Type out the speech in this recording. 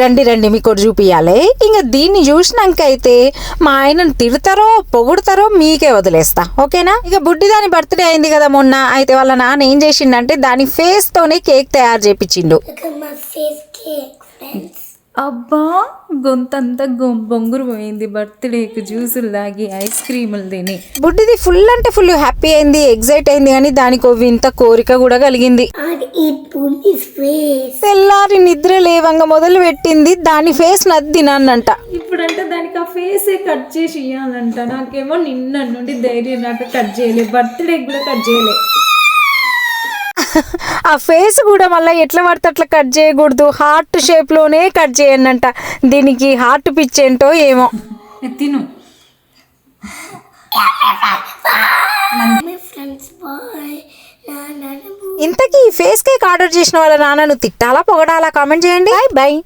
రండి రండి మీకు ఒకటి చూపియాలి ఇంకా దీన్ని చూసినాక అయితే మా ఆయనను తిడతారో పొగుడతారో మీకే వదిలేస్తా. ఓకేనా? ఇక బుడ్డి దాని బర్త్డే అయింది కదా మొన్న. అయితే వాళ్ళ నాన్న ఏం చేసిండంటే దాని ఫేస్ తోనే కేక్ తయారు చేపించిండు. అబ్బా గొంతంతా గొం- బొంగురు పోయింది. బర్త్డేకి జ్యూసులు తాగి ఐస్ క్రీములు తిని. బుడ్డిది ఫుల్ అంటే ఫుల్ హ్యాపీ అయింది ఎగ్జైట్ అయింది కానీ దానికి వింత కోరిక కూడా కలిగింది. తెల్లారి నిద్ర లేవంగా మొదలు పెట్టింది దాని ఫేస్ నద్ది తినానంట ఇప్పుడంటే దానికి ఆ ఫేసే కట్ చేసి ఇవ్వాలంట నాకేమో నిన్న నుండి ధైర్యం నాక కట్ చేయలే. బర్త్డే కూడా కట్ చేయలే. ఆ ఫేస్ కూడా మళ్ళీ ఎట్లా పడితే అట్లా కట్ చేయకూడదు. హార్ట్ షేప్లోనే కట్ చేయండి దీనికి హార్ట్ పిచ్ ఏంటో ఏమో. తిను. ఇంతకీ ఈ ఫేస్ కేక్ ఆర్డర్ చేసిన వాళ్ళ నాన్నను తిట్టాలా పొగడాలా? కామెంట్ చేయండి. Bye bye